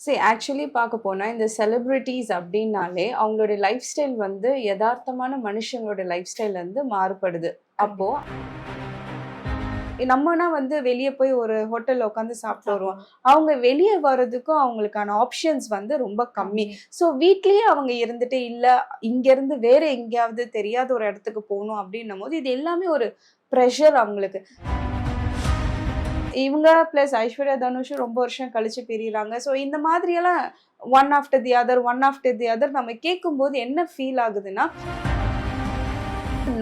சரி ஆக்சுவலி பார்க்க போனா இந்த செலிபிரிட்டிஸ் அப்படின்னாலே அவங்களுடைய லைஃப் ஸ்டைல் வந்து யதார்த்தமான மனுஷங்களோட லைஃப் ஸ்டைல் வந்து மாறுபடுது. அப்போ நம்மனா வந்து வெளியே போய் ஒரு ஹோட்டல்ல உட்காந்து சாப்பிட்டு வருவோம். அவங்க வெளியே வர்றதுக்கும் அவங்களுக்கான ஆப்ஷன்ஸ் வந்து ரொம்ப கம்மி. ஸோ வீட்லயே அவங்க இருந்துட்டு இல்ல இங்க இருந்து வேற எங்கேயாவது தெரியாத ஒரு இடத்துக்கு போகணும் அப்படின்னும் போது இது எல்லாமே ஒரு ப்ரெஷர் அவங்களுக்கு. இவங்க பிளஸ் ஐஸ்வர்யா தனுஷும் ரொம்ப வருஷம் கழிச்சு பிரியறாங்க. ஸோ இந்த மாதிரியெல்லாம் one after the other one after the other நம்ம கேட்கும்போது என்ன ஃபீல் ஆகுதுன்னா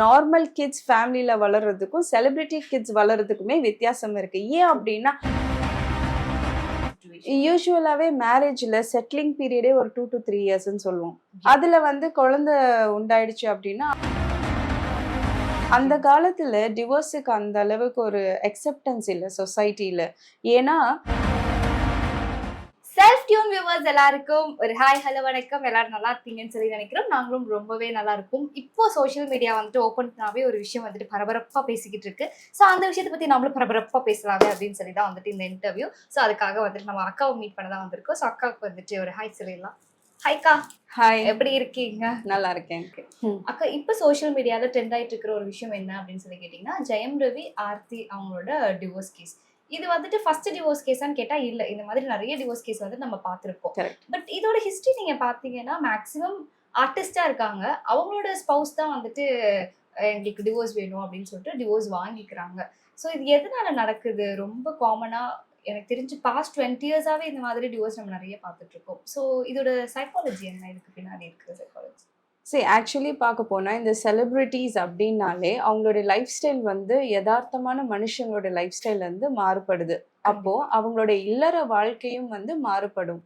நார்மல் கிட்ஸ் ஃபேமிலியில வளர்றதுக்கும் செலிபிரிட்டி கிட்ஸ் வளர்றதுக்குமே வித்தியாசம் இருக்கு. ஏன் அப்படின்னா யூஸ்வலாகவே மேரேஜில் செட்டிலிங் பீரியடே ஒரு டூ டு த்ரீ இயர்ஸ்ன்னு சொல்லுவோம். அதில் வந்து குழந்தை உண்டாயிடுச்சு அப்படின்னா அந்த காலத்தில் டிவோர்ஸுக்கு அந்த அளவுக்கு ஒரு அக்செப்டன்ஸ் இல்லை சொசைட்டியில் ஏன்னா செல்ஃப் டியூன் வியூவர்ஸ் எல்லாருக்கும் ஒரு ஹாய் ஹலோ வணக்கம். எல்லாரும் நல்லா இருப்பீங்கன்னு சொல்லி நினைக்கிறோம். நாங்களும் ரொம்பவே நல்லா இருக்கும். இப்போ சோஷியல் மீடியா வந்துட்டு ஓப்பன் பண்ணாவே ஒரு விஷயம் வந்துட்டு பரபரப்பாக பேசிக்கிட்டு இருக்கு. ஸோ அந்த விஷயத்தை பற்றி நம்மளும் பரபரப்பாக பேசலாமே அப்படின்னு சொல்லி தான் வந்துட்டு இந்த இன்டர்வியூ ஸோ அதுக்காக வந்துட்டு நம்ம அக்காவை மீட் பண்ண தான் வந்திருக்கோம். ஸோ அக்காவுக்கு வந்துட்டு ஒரு ஹாய் சொல்லிடலாம். ஹாய்க்கா ஹாய் எப்படி இருக்கீங்க? நல்லா இருக்கேன் அக்கா இப்போ சோஷியல் மீடியால ட்ரெண்ட் ஆயிட்டு இருக்கிற ஒரு விஷயம் என்ன அப்படின்னு சொல்லி கேட்டிங்கன்னா ஜெயம் ரவி ஆர்த்தி அவங்களோட டிவோர்ஸ் கேஸ் இது வந்துட்டு ஃபர்ஸ்ட் டிவோர்ஸ் கேஸான்னு கேட்டா இல்ல. இந்த மாதிரி நிறைய டிவோர்ஸ் கேஸ் வந்து நம்ம பார்த்திருப்போம். பட் இதோட ஹிஸ்டரி நீங்க பாத்தீங்கன்னா மேக்ஸிமம் ஆர்டிஸ்டா இருக்காங்க. அவங்களோட ஸ்பவுஸ் தான் வந்துட்டு எங்களுக்கு டிவோர்ஸ் வேணும் அப்படின்னு சொல்லிட்டு டிவோர்ஸ் வாங்கிக்கிறாங்க. ஸோ இது எதனால நடக்குது? ரொம்ப காமனா எனக்கு தெரிஞ்சு பாஸ்ட் டுவெண்ட்டி இயர்ஸாகவே இந்த மாதிரி டிவோர்ஸ் நம்ம நிறைய பார்த்துட்டு இருக்கோம் ஸோ இதோட சைக்காலஜி என்ன? இதுக்கு பின்னாடி இருக்குது சைக்காலஜி சரி ஆக்சுவலி பார்க்க போனால் இந்த செலிப்ரிட்டிஸ் அப்படின்னாலே அவங்களுடைய லைஃப் ஸ்டைல் வந்து யதார்த்தமான மனுஷங்களோட லைஃப் ஸ்டைல் வந்து மாறுபடுது. அப்போ அவங்களுடைய இல்லற வாழ்க்கையும் வந்து மாறுபடும்.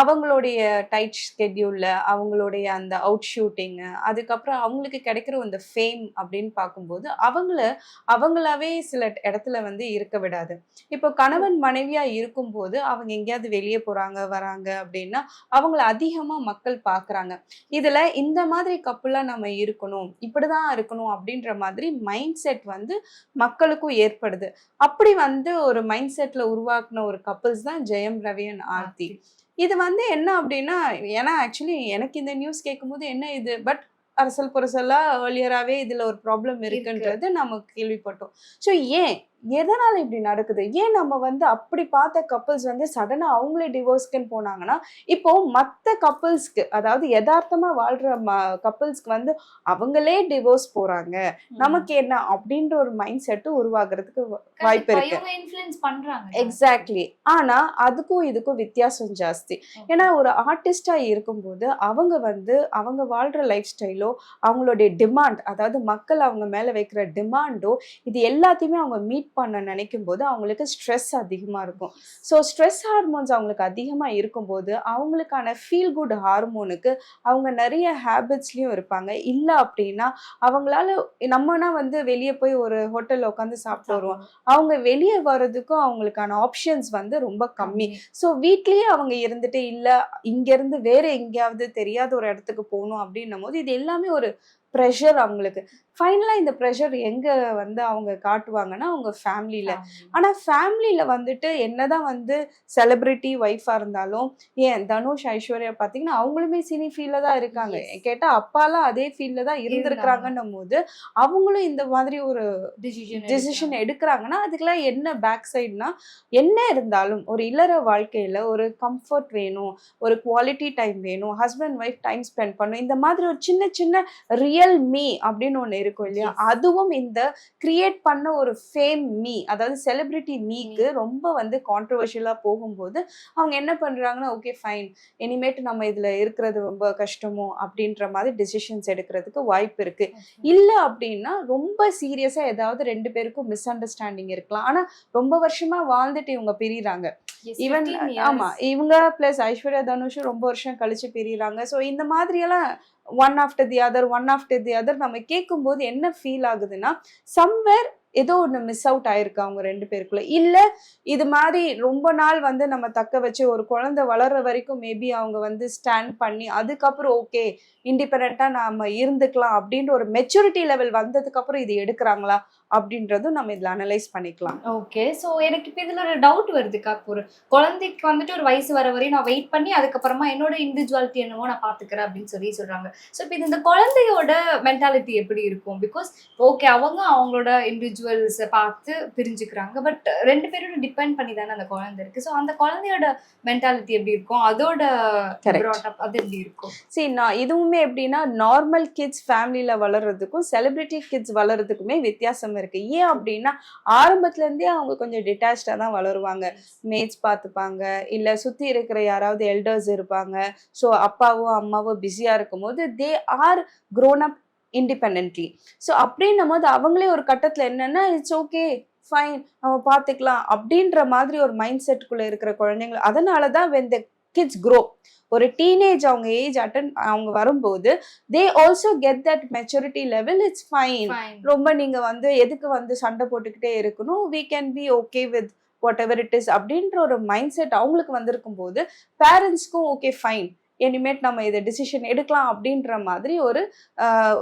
அவங்களுடைய டைட் ஸ்கெட்யூல்ல அவங்களுடைய அந்த அவுட் ஷூட்டிங் அதுக்கப்புறம் அவங்களுக்கு கிடைக்கிற அந்த ஃபேம் அப்படின்னு பார்க்கும்போது அவங்கள அவங்களாவே சில இடத்துல வந்து இருக்க விடாது. இப்போ கணவன் மனைவியா இருக்கும்போது அவங்க எங்கேயாவது வெளியே போறாங்க வராங்க அப்படின்னா அவங்கள அதிகமா மக்கள் பார்க்கறாங்க. இதுல இந்த மாதிரி கப்புலா நம்ம இருக்கணும் இப்படிதான் இருக்கணும் அப்படின்ற மாதிரி மைண்ட் செட் வந்து மக்களுக்கும் ஏற்படுது. அப்படி வந்து ஒரு மைண்ட் செட்ல உருவாக்குன ஒரு கப்பல்ஸ் தான் ஜெயம் ரவி and ஆர்த்தி. இது வந்து என்ன அப்படின்னா ஏன்னா ஆக்சுவலி எனக்கு இந்த நியூஸ் கேட்கும்போது என்ன இது? பட் அரசல் புரசலா ஏர்லியராகவே இதுல ஒரு ப்ராப்ளம் இருக்குன்றது நம்ம கேள்விப்பட்டோம். ஸோ ஏன் எதனால இப்படி நடக்குது? ஏன் நம்ம வந்து அப்படி பார்த்த கப்பல்ஸ் வந்து சடனா அவங்களே டிவோர்ஸ்க்குன்னு போனாங்கன்னா இப்போ மற்ற கப்பல்ஸ்க்கு அதாவது யதார்த்தமா வாழ்ற கப்பல்ஸ்க்கு வந்து அவங்களே டிவோர்ஸ் போறாங்க. நமக்கு என்ன? அப்படின்ற ஒரு மைண்ட் செட்டு உருவாகிறதுக்கு வாய்ப்பு இருக்கு. இன்ஃப்ளூயன்ஸ் பண்றாங்க. எக்ஸாக்ட்லி ஆனா அதுக்கும் இதுக்கும் வித்தியாசம் ஜாஸ்தி. ஏன்னா ஒரு ஆர்டிஸ்டா இருக்கும்போது அவங்க வந்து அவங்க வாழ்ற லைஃப் ஸ்டைலோ அவங்களுடைய டிமாண்ட் அதாவது மக்கள் அவங்க மேல வைக்கிற டிமாண்டோ இது எல்லாத்தையுமே அவங்க மீட் பண்ண நினைக்கும் போது அவங்களுக்கு ஸ்ட்ரெஸ் அதிகமா இருக்கும். ஸோ ஸ்ட்ரெஸ் ஹார்மோன்ஸ் அவங்களுக்கு அதிகமா இருக்கும்போது அவங்களுக்கான ஃபீல் குட் ஹார்மோனுக்கு அவங்க நிறைய ஹேபிட்ஸ்லயும் இருப்பாங்க. இல்ல அப்படின்னா அவங்களால நம்மனா வந்து வெளியே போய் ஒரு ஹோட்டல்ல உட்காந்து சாப்பிட்டு வருவோம். அவங்க வெளியே வர்றதுக்கும் அவங்களுக்கான ஆப்ஷன்ஸ் வந்து ரொம்ப கம்மி. ஸோ வீட்லயே அவங்க இருந்துட்டு இல்ல இங்க இருந்து வேற எங்கேயாவது தெரியாத ஒரு இடத்துக்கு போகணும் அப்படின்னும் போது இது எல்லாமே ஒரு ப்ரெஷர் அவங்களுக்கு. ஃபைனலா இந்த ப்ரெஷர் எங்க வந்து அவங்க காட்டுவாங்கன்னா அவங்க ஃபேமிலியில ஆனா ஃபேமிலியில வந்துட்டு என்னதான் வந்து செலிபிரிட்டி ஒய்ஃபா இருந்தாலும் ஏன் தனுஷ் ஐஸ்வர்யா பாத்தீங்கன்னா அவங்களுமே சினி ஃபீல்ட்ல தான் இருக்காங்க. Yes. கேட்டா அப்பாலாம் அதே ஃபீல்ட்ல தான் இருந்திருக்கிறாங்கன்னும் போது அவங்களும் இந்த மாதிரி ஒரு டிசிஷன் டிசிஷன் எடுக்கிறாங்கன்னா அதுக்கெல்லாம் என்ன பேக் சைடுனா என்ன இருந்தாலும் ஒரு இல்லற வாழ்க்கையில ஒரு கம்ஃபர்ட் வேணும் ஒரு குவாலிட்டி டைம் வேணும் ஹஸ்பண்ட் ஒய்ஃப் டைம் ஸ்பெண்ட் பண்ணணும் இந்த மாதிரி ஒரு சின்ன சின்ன ரியல் மீ அப்படின்னு ஒண்ணு இருக்கும் இல்லையா. அதுவும் இந்த கிரியேட் பண்ண ஒரு ஃபேம் மீ அதாவது செலிபிரிட்டி மீக்கு ரொம்ப வந்து கான்ட்ரவர்ஷியலா போகும்போது அவங்க என்ன பண்றாங்கன்னா ஓகே ஃபைன் இனிமேட்டு நம்ம இதுல இருக்கிறது ரொம்ப கஷ்டமோ அப்படின்ற மாதிரி டிசிஷன்ஸ் எடுக்கிறதுக்கு வாய்ப்பு இருக்கு. இல்ல அப்படின்னா ரொம்ப சீரியஸா ஏதாவது ரெண்டு பேருக்கும் மிஸ் அண்டர்ஸ்டாண்டிங் இருக்கலாம். ஆனா ரொம்ப வருஷமா வாழ்ந்துட்டு இவங்க பிரியறாங்க. ஈவன் ஆமா இவங்க பிளஸ் ஐஸ்வர்யா தனுஷும் ரொம்ப வருஷம் கழிச்சு பிரியறாங்க. ஸோ இந்த மாதிரி எல்லாம் one after the other one after the other நம்ம கேட்கும்போது என்ன ஃபீல் ஆகுதுன்னா சம்வேர் ஏதோ ஒன்று மிஸ் அவுட் ஆயிருக்கு அவங்க ரெண்டு பேருக்குள்ள? இல்லை இது மாதிரி ரொம்ப நாள் வந்து நம்ம தக்க வச்சு ஒரு குழந்தை வளர்ற வரைக்கும் மேபி அவங்க வந்து ஸ்டாண்ட் பண்ணி அதுக்கப்புறம் ஓகே இண்டிபெண்ட்டாக நாம் இருந்துக்கலாம் அப்படின்ற ஒரு மெச்சூரிட்டி லெவல் வந்ததுக்கப்புறம் இது எடுக்கிறாங்களா அப்படின்றதும் நம்ம இதில் அனலைஸ் பண்ணிக்கலாம். ஓகே ஸோ எனக்கு இப்போ இதில் ஒரு டவுட் வருதுக்கா ஒரு குழந்தைக்கு வந்துட்டு ஒரு வயசு வர வரையும் நான் வெயிட் பண்ணி அதுக்கப்புறமா என்னோட இண்டிவிஜுவாலிட்டி என்னவோ நான் பார்த்துக்கிறேன் அப்படின்னு சொல்லி சொல்கிறாங்க ஸோ இப்போ இது இந்த குழந்தையோட மென்டாலிட்டி எப்படி இருக்கும்? பிகாஸ் ஓகே அவங்க அவங்களோட இண்டிவிஜுவல் இண்டிவிஜுவல்ஸை பார்த்து பிரிஞ்சுக்கிறாங்க. பட் ரெண்டு பேரோட டிபெண்ட் பண்ணி தானே அந்த குழந்தை இருக்குது ஸோ அந்த குழந்தையோட மென்டாலிட்டி எப்படி இருக்கும்? அதோட அது எப்படி இருக்கும்? சரி நான் இதுவுமே எப்படின்னா நார்மல் கிட்ஸ் ஃபேமிலியில வளர்றதுக்கும் செலிபிரிட்டி கிட்ஸ் வளர்றதுக்குமே வித்தியாசம் இருக்கு. ஏன் அப்படின்னா ஆரம்பத்துல இருந்தே அவங்க கொஞ்சம் டிட்டாச்சா தான் வளருவாங்க. மேட்ச் பார்த்துப்பாங்க. இல்ல சுத்தி இருக்கிற யாராவது எல்டர்ஸ் இருப்பாங்க. ஸோ அப்பாவோ அம்மாவோ பிஸியா இருக்கும்போது they are grown up independently so அப்படின்னும் போது அவங்களே ஒரு கட்டத்துல என்னன்னா இட்ஸ் ஓகே ஃபைன் நம்ம பார்த்துக்கலாம் அப்படின்ற மாதிரி ஒரு மைண்ட் செட்டுக்குள்ள இருக்கிற குழந்தைங்க அதனால தான் வென் த கிட்ஸ் க்ரோ ஒரு டீனேஜ் அவங்க ஏஜ் அட்டன் அவங்க வரும்போது they also get that maturity level it's fine. ரொம்ப நீங்க வந்து எதுக்கு வந்து சண்டை போட்டுக்கிட்டே இருக்கணும்? We can be okay with whatever it is அப்படின்ற ஒரு மைண்ட் செட் அவங்களுக்கு வந்திருக்கும் போது பேரண்ட்ஸ்க்கும் ஓகே ஃபைன் இனிமேட் நம்ம இதை டிசிஷன் எடுக்கலாம் அப்படின்ற மாதிரி ஒரு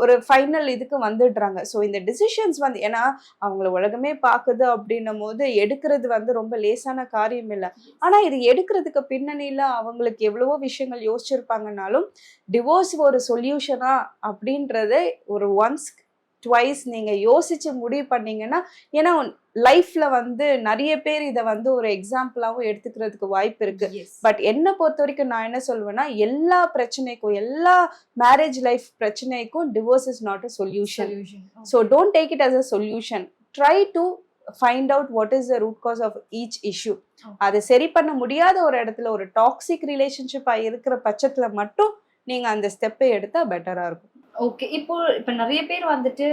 ஒரு ஃபைனல் இதுக்கு வந்துடுறாங்க. ஸோ இந்த டிசிஷன்ஸ் வந்து ஏன்னா அவங்கள உலகமே பார்க்குது அப்படின்னும் போது எடுக்கிறது வந்து ரொம்ப லேசான காரியம் இல்லை. ஆனால் இது எடுக்கிறதுக்கு பின்னணியில் அவங்களுக்கு எவ்வளவோ விஷயங்கள் யோசிச்சிருப்பாங்கனாலும் டிவோர்ஸ் ஒரு சொல்யூஷனா அப்படின்றத ஒரு ஒன்ஸ் ட்வைஸ் நீங்க யோசிச்சு முடிவு பண்ணீங்கன்னா ஏன்னா லைஃப்ல வந்து நிறைய பேர் இதை வந்து ஒரு எக்ஸாம்பிளாவும் எடுத்துக்கிறதுக்கு வாய்ப்பு இருக்கு. பட் என்னை பொறுத்த வரைக்கும் நான் என்ன சொல்வேன்னா எல்லா பிரச்சனைக்கும் எல்லா மேரேஜ் லைஃப் பிரச்சனைக்கும் divorce is not a solution. So don't take it as a solution try to find out what is the root cause of each issue. அதை சரி பண்ண முடியாத ஒரு இடத்துல ஒரு டாக்ஸிக் ரிலேஷன்ஷிப்பாக இருக்கிற பட்சத்துல மட்டும் நீங்க அந்த ஸ்டெப்பை எடுத்தா பெட்டரா இருக்கும் ஓகே இப்போ இப்போ நிறைய பேர் வந்துட்டு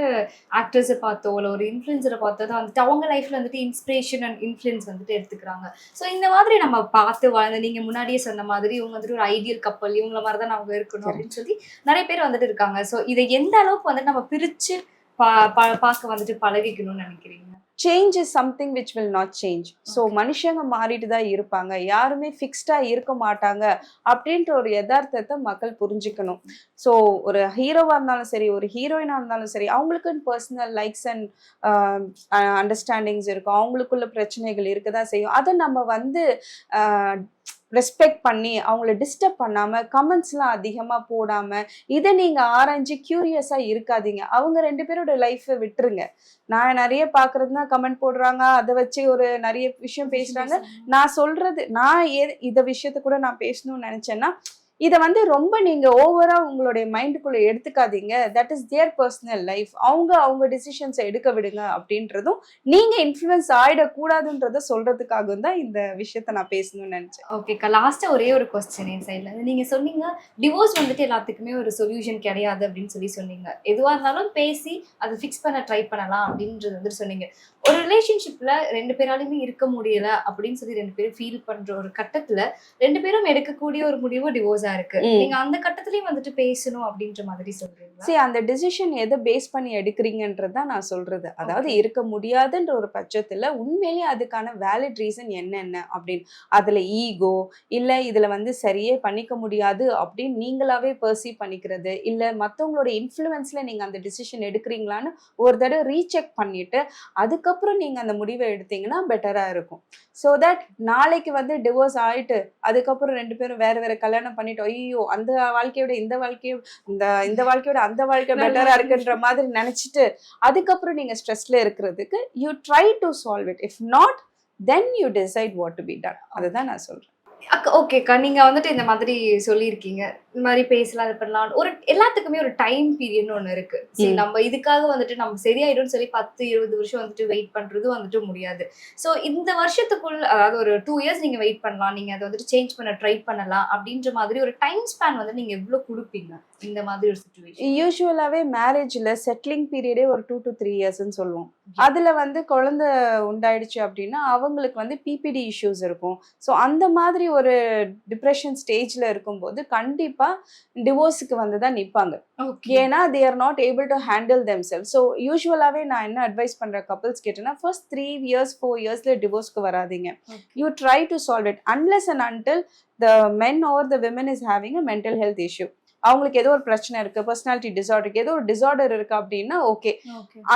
ஆக்டர்ஸை பார்த்தோ இல்லை ஒரு இன்ஃப்ளூயன்சரை பார்த்தோ தான் வந்துட்டு அவங்க லைஃப்ல வந்துட்டு இன்ஸ்பிரேஷன் அண்ட் இன்ஃப்ளூயன்ஸ் வந்துட்டு எடுத்துக்கிறாங்க. ஸோ இந்த மாதிரி நம்ம பார்த்து வாழ்ந்த நீங்க முன்னாடியே சொன்ன மாதிரி இவங்க வந்துட்டு ஒரு ஐடியல் கப்பல் இவங்கள மாதிரி தான் அவங்க இருக்கணும் அப்படின்னு சொல்லி நிறைய பேர் வந்துட்டு இருக்காங்க. ஸோ இதை எந்த அளவுக்கு வந்துட்டு நம்ம பிரிச்சு பா பா- பார்க்க வந்துட்டு பழகிக்கணும்னு நினைக்கிறீங்க? Change is something which will not change so மனுஷங்க மாறிட்டு தான் இருப்பாங்க. யாருமே ஃபிக்ஸ்டா இருக்க மாட்டாங்க அப்படின்ற ஒரு யதார்த்தத்தை மக்கள் புரிஞ்சுக்கணும். ஸோ ஒரு ஹீரோவா இருந்தாலும் சரி ஒரு ஹீரோயினா இருந்தாலும் சரி அவங்களுக்குன்னு பர்சனல் லைக்ஸ் அண்ட் அண்டர்ஸ்டாண்டிங்ஸ் இருக்கும். அவங்களுக்குள்ள பிரச்சனைகள் இருக்க தான் செய்யும். அதை நம்ம வந்து ரெஸ்பெக்ட் பண்ணி அவங்கள டிஸ்டர்ப் பண்ணாம கமெண்ட்ஸ்லாம் அதிகமா போடாம இதை நீங்க ஆராய்ஞ்சு கியூரியஸா இருக்காதீங்க. அவங்க ரெண்டு பேரோட லைஃப்பை விட்டுருங்க. நான் நிறைய பாக்குறதுனா கமெண்ட் போடுறாங்க. அதை வச்சு ஒரு நிறைய விஷயம் பேசுறாங்க. நான் சொல்றது நான் ஏ இந்த விஷயத்த கூட நான் பேசணும்னு நினைச்சேன்னா இதை வந்து ரொம்ப நீங்கள் ஓவராக உங்களுடைய மைண்டுக்குள்ளே எடுத்துக்காதீங்க. That is their personal life அவங்க அவங்க டிசிஷன்ஸை எடுக்க விடுங்க அப்படின்றதும் நீங்கள் இன்ஃப்ளூயன்ஸ் ஆகிடக்கூடாதுன்றத சொல்கிறதுக்காக தான் இந்த விஷயத்த நான் பேசணும்னு நினச்சேன். ஓகேக்கா லாஸ்ட்டாக ஒரே ஒரு கொஸ்டின் என் சைட்ல நீங்கள் சொன்னீங்க டிவோர்ஸ் வந்துட்டு எல்லாத்துக்குமே ஒரு சொல்யூஷன் கிடையாது அப்படின்னு சொல்லி சொன்னீங்க. எதுவாக இருந்தாலும் பேசி அதை ஃபிக்ஸ் பண்ண ட்ரை பண்ணலாம் அப்படின்றது வந்துட்டு சொன்னீங்க. ஒரு ரிலேஷன்ஷிப்ல ரெண்டு பேராலையுமே இருக்க முடியல அப்படின்னு சொல்லி ரெண்டு பேரும் ஃபீல் பண்ற ஒரு கட்டத்துல ரெண்டு பேரும் எடுக்கக்கூடிய ஒரு முடிவு டிவோர்ஸா இருக்கு. நீங்க அந்த கட்டத்துலயும் வந்துட்டு பேசணும் அப்படின்ற மாதிரி சொல்றீங்களா சரி அந்த டிசிஷன் எதை பேஸ் பண்ணி எடுக்கிறீங்கன்றது தான் நான் சொல்றது அதாவது. இருக்க முடியாதுன்ற ஒரு பட்சத்துல உண்மையிலேயே அதுக்கான வேலிட் ரீசன் என்னென்ன அப்படின்னு அதுல ஈகோ இல்ல இதுல வந்து சரியே பண்ணிக்க முடியாது அப்படின்னு நீங்களாவே பர்சீவ் பண்ணிக்கிறது இல்ல மத்தவங்களோட இன்ஃப்ளூயன்ஸ்ல நீங்க அந்த டிசிஷன் எடுக்கிறீங்களான்னு ஒரு தடவை ரீசெக் பண்ணிட்டு அதுக்கப்புறம் நீங்க அந்த முடிவை எடுத்தீங்கன்னா பெட்டரா இருக்கும். ஸோ தட் நாளைக்கு வந்து டிவோர்ஸ் ஆயிட்டு அதுக்கப்புறம் ரெண்டு பேரும் வேற வேற கல்யாணம் பண்ணிட்டு ஐயோ அந்த வாழ்க்கையோட இந்த வாழ்க்கையோ இந்த இந்த வாழ்க்கையோட அந்த வாழ்க்கை பெட்டராக பெட்டரா இருக்குன்ற மாதிரி நினைச்சிட்டு அதுக்கப்புறம் நீங்க ஸ்ட்ரெஸ்ல இருக்கிறதுக்கு you try to solve it if not then you decide what to be done அதுதான் நான் சொல்றேன். அக்கா ஓகேக்கா நீங்க வந்துட்டு இந்த மாதிரி சொல்லியிருக்கீங்க. இந்த மாதிரி பேசலாம் இது பண்ணலாம். ஒரு எல்லாத்துக்குமே ஒரு டைம் பீரியட்னு ஒண்ணு இருக்கு. சரி. நம்ம இதுக்காக வந்துட்டு நம்ம சரியாயிடும்னு சொல்லி பத்து இருபது வருஷம் வந்துட்டு வெயிட் பண்றது வந்துட்டு முடியாது. சோ இந்த வருஷத்துக்குள் அதாவது ஒரு டூ இயர்ஸ் நீங்க வெயிட் பண்ணலாம். நீங்க அதை வந்துட்டு சேஞ்ச் பண்ண ட்ரை பண்ணலாம். அப்படின்ற மாதிரி ஒரு டைம் ஸ்பேன் வந்து நீங்க எவ்வளவு கொடுப்பீங்க? இந்த மாதிரி ஒரு சுச்சுவேஷன் யூஸ்வலாவே மேரேஜ்ல செட்டிலிங் பீரியடே ஒரு டூ டு த்ரீ இயர்ஸ்ன்னு சொல்லுவோம். அதுல வந்து குழந்தை உண்டாயிடுச்சு அப்படின்னா அவங்களுக்கு வந்து பிபிடி இஷ்யூஸ் இருக்கும். ஸோ அந்த மாதிரி ஒரு டிப்ரெஷன் ஸ்டேஜ்ல இருக்கும்போது கண்டிப்பா டிவோர்ஸுக்கு வந்து தான் நிப்பாங்க. ஓகே ஏன்னா they are not able to handle themselves so யூஸ்வலாகவே நான் என்ன அட்வைஸ் பண்ணுற கப்பல்ஸ் கேட்டேன்னா ஃபர்ஸ்ட் த்ரீ இயர்ஸ் ஃபோர் இயர்ஸில் டிவோர்ஸ்க்கு வராதீங்க. You try to solve it unless and until the men or the women is having a mental health issue அவங்களுக்கு ஏதோ ஒரு பிரச்சனை இருக்கு பர்சனாலிட்டி டிசார்டர் இருக்கு ஏதோ ஒரு டிசார்டர் இருக்கு அப்படின்னா ஓகே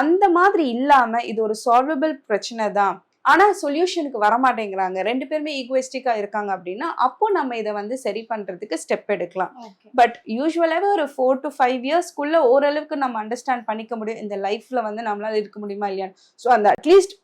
அந்த மாதிரி இல்லாம இது ஒரு சால்வபிள் பிரச்சனை தான். ஆனா சொல்யூஷனுக்கு வர மாட்டேங்கிறாங்க ரெண்டு பேருமே ஈகோயிஸ்டிக்கா இருக்காங்க அப்படின்னா அப்போ நம்ம இதை வந்து சரி பண்றதுக்கு ஸ்டெப் எடுக்கலாம். பட் யூஸ்வலாகவே ஒரு ஃபோர் டு ஃபைவ் இயர்ஸ்க்குள்ள ஓரளவுக்கு நம்ம அண்டர்ஸ்டாண்ட் பண்ணிக்க முடியும். இந்த லைஃப்ல வந்து நம்மளால இருக்க முடியுமா இல்லையான்னு. ஸோ அந்த அட்லீஸ்ட்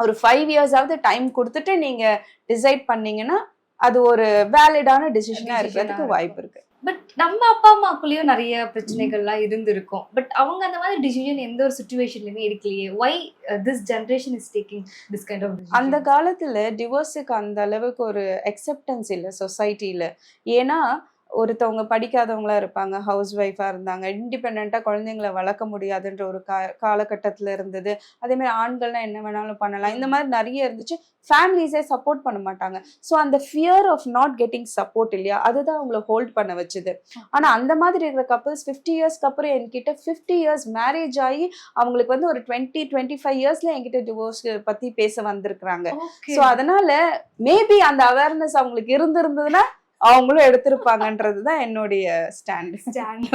ஒரு ஃபைவ் இயர்ஸாவது டைம் கொடுத்துட்டு நீங்க டிசைட் பண்ணீங்கன்னா அது ஒரு வேலிடான டிசிஷனா Decision-ஆ இருக்கிறதுக்கு. வாய்ப்பு இருக்கு. பட் நம்ம அப்பா அம்மாக்குள்ளேயும் நிறைய பிரச்சனைகள்லாம் இருந்திருக்கும். பட் அவங்க அந்த மாதிரி டிசிஷன் எந்த ஒரு சுச்சுவேஷன்லையுமே எடுக்கலையே. Why this generation is taking this kind of அந்த காலத்தில் டிவோர்ஸுக்கு அந்த அளவுக்கு ஒரு அக்செப்டன்ஸ் இல்லை சொசைட்டியில் ஏன்னா ஒருத்தவங்க படிக்காதவங்களா இருப்பாங்க ஹவுஸ் ஒய்ஃபா இருந்தாங்க இண்டிபெண்டா குழந்தைங்களை வளர்க்க முடியாதுன்ற ஒரு கா காலகட்டத்துல இருந்தது. அதே மாதிரி ஆண்கள்னா என்ன வேணாலும் பண்ணலாம். இந்த மாதிரி நிறைய இருந்துச்சு. ஃபேமிலிஸே சப்போர்ட் பண்ண மாட்டாங்க. ஸோ அந்த fear of not getting support இல்லையா? அதுதான் அவங்கள ஹோல்ட் பண்ண வச்சுது. ஆனா அந்த மாதிரி இருக்கிற கப்பல்ஸ் ஃபிஃப்டி இயர்ஸ்க்கு அப்புறம் என்கிட்ட ஃபிஃப்டி இயர்ஸ் மேரேஜ் ஆகி அவங்களுக்கு வந்து ஒரு டுவெண்ட்டி டுவெண்ட்டி ஃபைவ் இயர்ஸ்ல என்கிட்ட டிவோர்ஸ் பத்தி பேச வந்திருக்கிறாங்க. ஸோ அதனால மேபி அந்த அவேர்னஸ் அவங்களுக்கு இருந்திருந்ததுன்னா அவங்களும் எடுத்திருப்பாங்கன்றது தான் என்னுடைய ஸ்டாண்ட்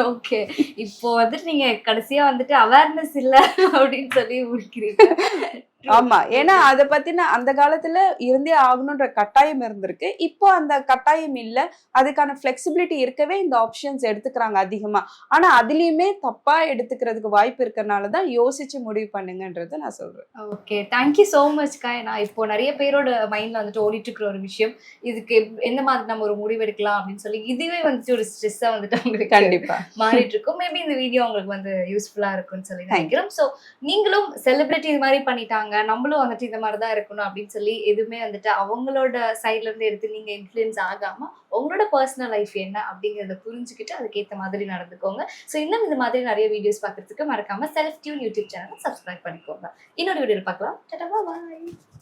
ஓகே இப்போ வந்துட்டு நீங்க கடைசியா வந்துட்டு அவேர்னஸ் இல்ல அப்படின்னு சொல்லி முடிக்கிறீங்க. ஆமா. ஏன்னா அதை பத்தின அந்த காலத்துல இருந்தே ஆகணுன்ற கட்டாயம் இருந்திருக்கு. இப்போ அந்த கட்டாயம் இல்ல. அதுக்கான ஃபிளெக்சிபிலிட்டி இருக்கவே இந்த ஆப்ஷன்ஸ் எடுத்துக்கிறாங்க அதிகமா. ஆனா அதுலயுமே தப்பா எடுத்துக்கிறதுக்கு வாய்ப்பு இருக்கறனால தான் யோசிச்சு முடிவு பண்ணுங்கன்றதை நான் சொல்றேன். ஓகே தேங்க்யூ ஸோ மச் கா நான் இப்போ நிறைய பேரோட மைண்ட்ல வந்துட்டு ஓடிட்டு இருக்கிற ஒரு விஷயம். இதுக்கு எந்த மாதிரி நம்ம ஒரு முடிவு எடுக்கலாம் அப்படின்னு சொல்லி இதுவே வந்துட்டு ஒரு ஸ்ட்ரெஸ்ஸா வந்துட்டு அவங்களுக்கு கண்டிப்பா. மாறிட்டு இருக்கும் மேபி இந்த வீடியோ உங்களுக்கு வந்து யூஸ்ஃபுல்லா இருக்கும்னு சொல்லி. நினைக்கிறோம் ஸோ நீங்களும் செலிபிரிட்டி இது மாதிரி பண்ணிட்டாங்க. நம்மளும் வந்துட்டு இந்த மாதிரி தான் இருக்கணும் அப்படின்னு சொல்லி எதுவுமே வந்துட்டு அவங்களோட சைட்ல இருந்து எடுத்து நீங்க இன்ஃப்ளூயன்ஸ் ஆகாம உங்களோட பர்சனல் லைஃப் என்ன அப்படிங்கறத புரிஞ்சுக்கிட்டு அதுக்கேற்ற மாதிரி நடந்துக்கோங்க. ஸோ இன்னும் இந்த மாதிரி நிறைய வீடியோஸ் பார்க்கறதுக்கு மறக்காம செல்ஃப் டியூன் யூடியூப் சேனலை சப்ஸ்கிரைப் பண்ணிக்கோங்க. இன்னொரு வீடியோவில் பார்க்கலாம். பாய்